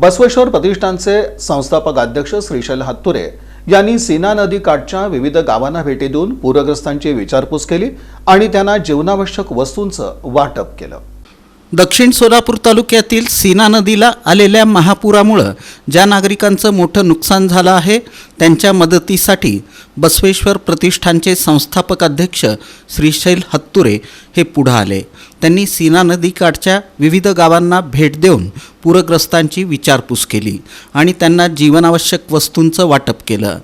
बसवेश्वर प्रतिष्ठानचे संस्थापक अध्यक्ष श्रीशैल हत्तुरे यांनी सीना नदीकाठच्या विविध गावांना भेटी देऊन पूरग्रस्तांची विचारपूस केली आणि त्यांना जीवनावश्यक वस्तूंचं वाटप केलं. दक्षिण सोलापूर तालुक्यातील सीना नदीला आलेल्या महापुरामुळं ज्या नागरिकांचं मोठं नुकसान झालं आहे त्यांच्या मदतीसाठी बसवेश्वर प्रतिष्ठानचे संस्थापक अध्यक्ष श्रीशैल हत्तुरे हे पुढं आले. त्यांनी सीना नदीकाठच्या विविध गावांना भेट देऊन पूरग्रस्तांची विचारपूस केली आणि त्यांना जीवनावश्यक वस्तूंचं वाटप केलं.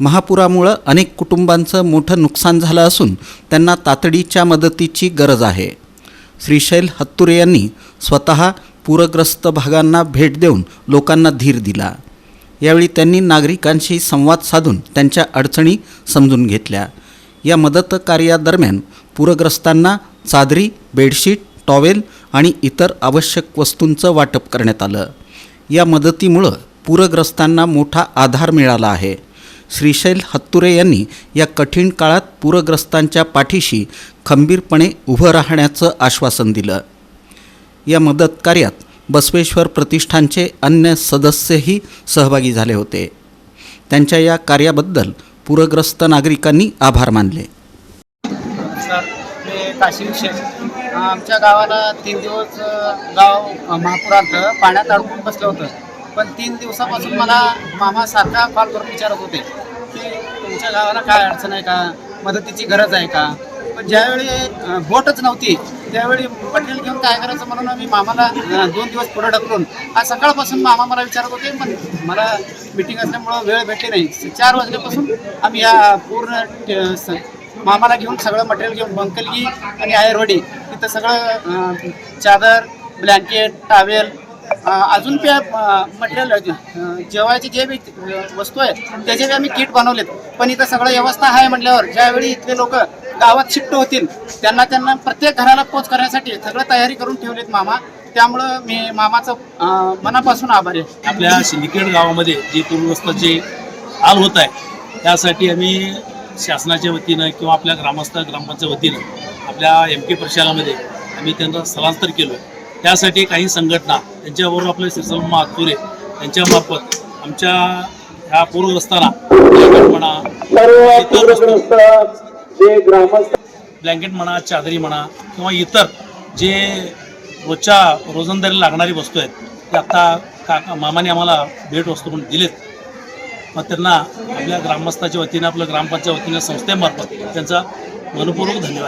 महापुरामुळं अनेक कुटुंबांचं मोठं नुकसान झालं असून त्यांना तातडीच्या मदतीची गरज आहे. श्रीशैल हत्तुरे यांनी स्वतः पूरग्रस्त भागांना भेट देऊन लोकांना धीर दिला. यावेळी त्यांनी नागरिकांशी संवाद साधून त्यांच्या अडचणी समजून घेतल्या. या मदत कार्यादरम्यान पूरग्रस्तांना चादरी बेडशीट टॉवेल आणि इतर आवश्यक वस्तूंचं वाटप करण्यात आलं. या मदतीमुळं पूरग्रस्तांना मोठा आधार मिळाला आहे. श्रीशैल हत्तुरे यांनी या कठीण काळात पूरग्रस्तांच्या पाठीशी खंबीरपणे उभं राहण्याचं आश्वासन दिलं. या मदत कार्यात बसवेश्वर प्रतिष्ठानचे अन्य सदस्यही सहभागी झाले होते. त्यांच्या या कार्याबद्दल पूरग्रस्त नागरिकांनी आभार मानले. काशी शेख आमच्या गावाला तीन दिवस गाव महापुरात पाण्यात अडकून बसलं होतं. पण तीन दिवसापासून मला मामा सारखा कॉल करून विचारत होते की तुमच्या गावाला काय अडचण आहे का? मदतीची गरज आहे का? पण ज्यावेळी बोटच नव्हती त्यावेळी पटेल घेऊन काय करायचं म्हणून मी मामाला दोन दिवस पुढे ढकलून आज सकाळपासून मामा मला विचारत होते पण मला मिटिंग असल्यामुळं वेळ भेटली नाही. चार वाजल्यापासून आम्ही या पूर्ण ट- स- मामाला घेऊन सगळं मटेरियल घेऊन बंकलगी आणि आयरवडी तिथं सगळं चादर ब्लँकेट टावेल अजून ते मटेरियल जेवायचे जे बी वस्तू आहेत त्याचे बी आम्ही किट बनवलेत. पण इथं सगळं व्यवस्था आहे म्हटल्यावर ज्यावेळी इथले लोक गावात शिफ्ट होतील त्यांना त्यांना प्रत्येक घराला पोच करण्यासाठी सगळं तयारी करून ठेवलीत मामा. त्यामुळं मी मामाचं मनापासून आभारी आहे. आपल्या सिंदखेड गावामध्ये जे पूरग्रस्ताचे हाल होत आहे त्यासाठी आम्ही शासनाच्या वतीनं किंवा आपल्या ग्रामस्थ ग्रामपंचायत वतीनं आपल्या एम के प्रशालामध्ये आम्ही त्यांना स्थलांतर केलो. त्यासाठी काही संघटना त्यांच्याबरोबर आपले श्रीसल्मा आतुरे यांच्यामार्फत आमच्या ह्या पूरग्रस्तांना ब्लँकेट म्हणा ब्लँकेट म्हणा चादरी म्हणा किंवा इतर जे रोजच्या रोजंदारी लागणारी वस्तू आहेत ते आत्ता काका मामाने आम्हाला भेट वस्तू म्हणून दिलेत. मग त्यांना आपल्या ग्रामस्थाच्या वतीनं आपल्या ग्रामपंचायत वतीनं संस्थेमार्फत त्यांचा मनपूर्वक धन्यवाद.